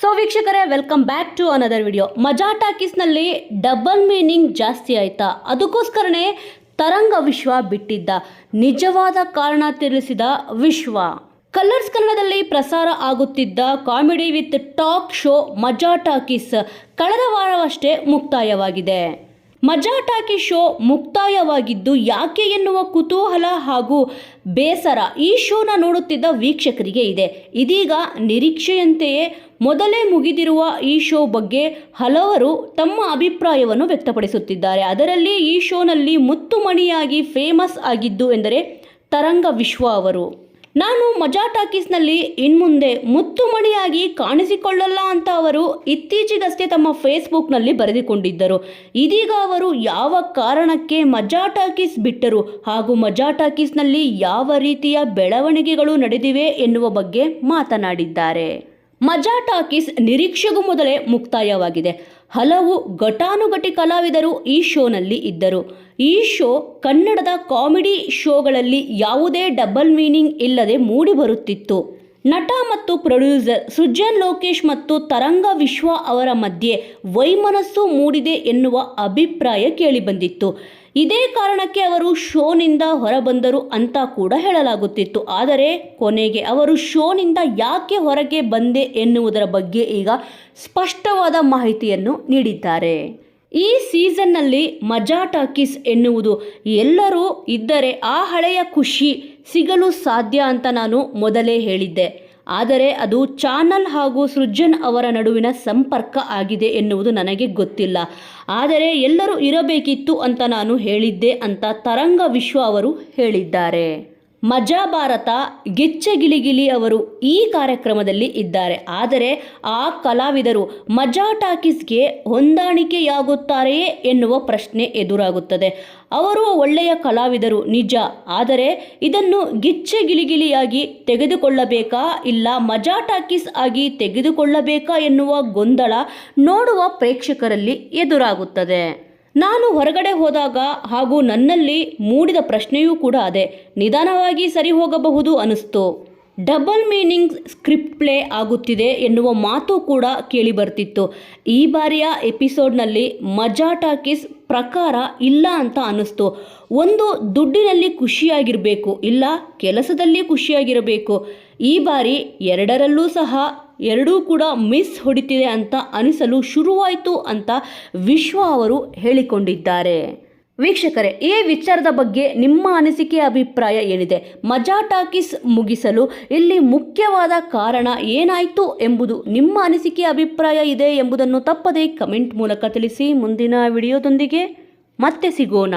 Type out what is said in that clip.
So ವೀಕ್ಷಕರೇ welcome back to another video Majaa ಟಾಕೀಸ್ನಲ್ಲಿ double meaning ಜಾಸ್ತಿ ಆಯ್ತಾ? ಅದಕ್ಕೋಸ್ಕರನೇ ತರಂಗ ವಿಶ್ವ ಬಿಟ್ಟಿದ್ದ. ನಿಜವಾದ ಕಾರಣ ತಿಳಿಸಿದ ವಿಶ್ವ. ಕಲರ್ಸ್ ಕನ್ನಡದಲ್ಲಿ ಪ್ರಸಾರ ಆಗುತ್ತಿದ್ದ comedy with talk show Majaa Talkies. ಕಳೆದ ವಾರವಷ್ಟೇ ಮುಕ್ತಾಯವಾಗಿದೆ. ಮಜಾ ಟಾಕಿ ಶೋ ಮುಕ್ತಾಯವಾಗಿದ್ದು ಯಾಕೆ ಎನ್ನುವ ಕುತೂಹಲ ಹಾಗೂ ಬೇಸರ ಈ ಶೋನ ನೋಡುತ್ತಿದ್ದ ವೀಕ್ಷಕರಿಗೆ ಇದೆ. ಇದೀಗ ನಿರೀಕ್ಷೆಯಂತೆಯೇ ಮೊದಲೇ ಮುಗಿದಿರುವ ಈ ಶೋ ಬಗ್ಗೆ ಹಲವರು ತಮ್ಮ ಅಭಿಪ್ರಾಯವನ್ನು ವ್ಯಕ್ತಪಡಿಸುತ್ತಿದ್ದಾರೆ. ಅದರಲ್ಲಿ ಈ ಶೋನಲ್ಲಿ ಮುತ್ತುಮಣಿಯಾಗಿ ಫೇಮಸ್ ಆಗಿದ್ದು ಎಂದರೆ ತರಂಗ ವಿಶ್ವ ಅವರು. ನಾನು ಮಜಾ ಟಾಕೀಸ್ನಲ್ಲಿ ಇನ್ಮುಂದೆ ಮುತ್ತುಮಣಿಯಾಗಿ ಕಾಣಿಸಿಕೊಳ್ಳಲ್ಲ ಅಂತ ಅವರು ಇತ್ತೀಚೆಗಷ್ಟೇ ತಮ್ಮ ಫೇಸ್ಬುಕ್ನಲ್ಲಿ ಬರೆದುಕೊಂಡಿದ್ದರು. ಇದೀಗ ಅವರು ಯಾವ ಕಾರಣಕ್ಕೆ ಮಜಾ ಟಾಕೀಸ್ ಬಿಟ್ಟರು? ಹಾಗೂ ಮಜಾ ಟಾಕೀಸ್ನಲ್ಲಿ ಯಾವ ರೀತಿಯ ಬೆಳವಣಿಗೆಗಳು ನಡೆದಿವೆ ಎನ್ನುವ ಬಗ್ಗೆ ಮಾತನಾಡಿದ್ದಾರೆ. ಮಜಾ ಟಾಕೀಸ್ ನಿರೀಕ್ಷೆಗೂ ಮೊದಲೇ ಮುಕ್ತಾಯವಾಗಿದೆ. ಹಲವು ಘಟಾನುಘಟಿ ಕಲಾವಿದರು ಈ ಶೋನಲ್ಲಿ ಇದ್ದರು. ಈ ಶೋ ಕನ್ನಡದ ಕಾಮಿಡಿ ಶೋಗಳಲ್ಲಿ ಯಾವುದೇ ಡಬಲ್ ಮೀನಿಂಗ್ ಇಲ್ಲದೆ ಮೂಡಿಬರುತ್ತಿತ್ತು. ನಟ ಮತ್ತು ಪ್ರೊಡ್ಯೂಸರ್ ಸುಜನ್ ಲೋಕೇಶ್ ಮತ್ತು ತರಂಗ ವಿಶ್ವ ಅವರ ಮಧ್ಯೆ ವೈಮನಸ್ಸು ಮೂಡಿದೆ ಎನ್ನುವ ಅಭಿಪ್ರಾಯ ಕೇಳಿಬಂದಿತ್ತು. ಇದೇ ಕಾರಣಕ್ಕೆ ಅವರು ಶೋನಿಂದ ಹೊರಬಂದರು ಅಂತ ಕೂಡ ಹೇಳಲಾಗುತ್ತಿತ್ತು. ಆದರೆ ಕೊನೆಗೆ ಅವರು ಶೋನಿಂದ ಯಾಕೆ ಹೊರಗೆ ಬಂದೆ ಎನ್ನುವುದರ ಬಗ್ಗೆ ಈಗ ಸ್ಪಷ್ಟವಾದ ಮಾಹಿತಿಯನ್ನು ನೀಡಿದ್ದಾರೆ. ಈ ಸೀಸನ್ನಲ್ಲಿ ಮಜಾ ಟಾಕೀಸ್ ಎನ್ನುವುದು ಎಲ್ಲರೂ ಇದ್ದರೆ ಆ ಹಳೆಯ ಖುಷಿ ಸಿಗಲು ಸಾಧ್ಯ ಅಂತ ನಾನು ಮೊದಲೇ ಹೇಳಿದ್ದೆ. ಆದರೆ ಅದು ಚಾನಲ್ ಹಾಗೂ ಸೃಜನ್ ಅವರ ನಡುವಿನ ಸಂಪರ್ಕ ಆಗಿದೆ ಎನ್ನುವುದು ನನಗೆ ಗೊತ್ತಿಲ್ಲ. ಆದರೆ ಎಲ್ಲರೂ ಇರಬೇಕಿತ್ತು ಅಂತ ನಾನು ಹೇಳಿದ್ದೆ ಅಂತ ತರಂಗ ವಿಶ್ವ ಅವರು ಹೇಳಿದ್ದಾರೆ. ಮಜಾ ಭಾರತ ಗಿಚ್ಚೆ ಗಿಲಿಗಿಲಿ ಅವರು ಈ ಕಾರ್ಯಕ್ರಮದಲ್ಲಿ ಇದ್ದಾರೆ. ಆದರೆ ಆ ಕಲಾವಿದರು ಮಜಾ ಟಾಕೀಸ್ಗೆ ಹೊಂದಾಣಿಕೆಯಾಗುತ್ತಾರೆಯೇ ಎನ್ನುವ ಪ್ರಶ್ನೆ ಎದುರಾಗುತ್ತದೆ. ಅವರು ಒಳ್ಳೆಯ ಕಲಾವಿದರು, ನಿಜ. ಆದರೆ ಇದನ್ನು ಗಿಚ್ಚೆ ಗಿಲಿಗಿಲಿಯಾಗಿ ತೆಗೆದುಕೊಳ್ಳಬೇಕಾ, ಇಲ್ಲ ಮಜಾ ಟಾಕೀಸ್ ಆಗಿ ತೆಗೆದುಕೊಳ್ಳಬೇಕಾ ಎನ್ನುವ ಗೊಂದಲ ನೋಡುವ ಪ್ರೇಕ್ಷಕರಲ್ಲಿ ಎದುರಾಗುತ್ತದೆ. ನಾನು ಹೊರಗಡೆ ಹೋದಾಗ ಹಾಗೂ ನನ್ನಲ್ಲಿ ಮೂಡಿದ ಪ್ರಶ್ನೆಯೂ ಕೂಡ ಅದೇ. ನಿಧಾನವಾಗಿ ಸರಿ ಹೋಗಬಹುದು ಅನಿಸ್ತು ಡಬಲ್ ಮೀನಿಂಗ್ ಸ್ಕ್ರಿಪ್ಟ್ ಪ್ಲೇ ಆಗುತ್ತಿದೆ ಎನ್ನುವ ಮಾತು ಕೂಡ ಕೇಳಿ ಬರ್ತಿತ್ತು. ಈ ಬಾರಿಯ ಎಪಿಸೋಡ್ನಲ್ಲಿ ಮಜಾ ಟಾಕೀಸ್ ಪ್ರಕಾರ ಇಲ್ಲ ಅಂತ ಅನ್ನಿಸ್ತು. ಒಂದು ದುಡ್ಡಿನಲ್ಲಿ ಖುಷಿಯಾಗಿರಬೇಕು, ಇಲ್ಲ ಕೆಲಸದಲ್ಲಿ ಖುಷಿಯಾಗಿರಬೇಕು. ಈ ಬಾರಿ ಎರಡರಲ್ಲೂ ಸಹ ಎರಡೂ ಕೂಡ ಮಿಸ್ ಹೊಡಿತಿದೆ ಅಂತ ಅನಿಸಲು ಶುರುವಾಯಿತು ಅಂತ ವಿಶ್ವ ಅವರು ಹೇಳಿಕೊಂಡಿದ್ದಾರೆ. ವೀಕ್ಷಕರೇ, ಈ ವಿಚಾರದ ಬಗ್ಗೆ ನಿಮ್ಮ ಅನಿಸಿಕೆ ಅಭಿಪ್ರಾಯ ಏನಿದೆ? ಮಜಾ ಟಾಕೀಸ್ ಮುಗಿಸಲು ಇಲ್ಲಿ ಮುಖ್ಯವಾದ ಕಾರಣ ಏನಾಯಿತು ಎಂಬುದು ನಿಮ್ಮ ಅನಿಸಿಕೆ ಅಭಿಪ್ರಾಯ ಇದೆ ಎಂಬುದನ್ನು ತಪ್ಪದೇ ಕಮೆಂಟ್ ಮೂಲಕ ತಿಳಿಸಿ ಮುಂದಿನ ವಿಡಿಯೋದೊಂದಿಗೆ ಮತ್ತೆ ಸಿಗೋಣ.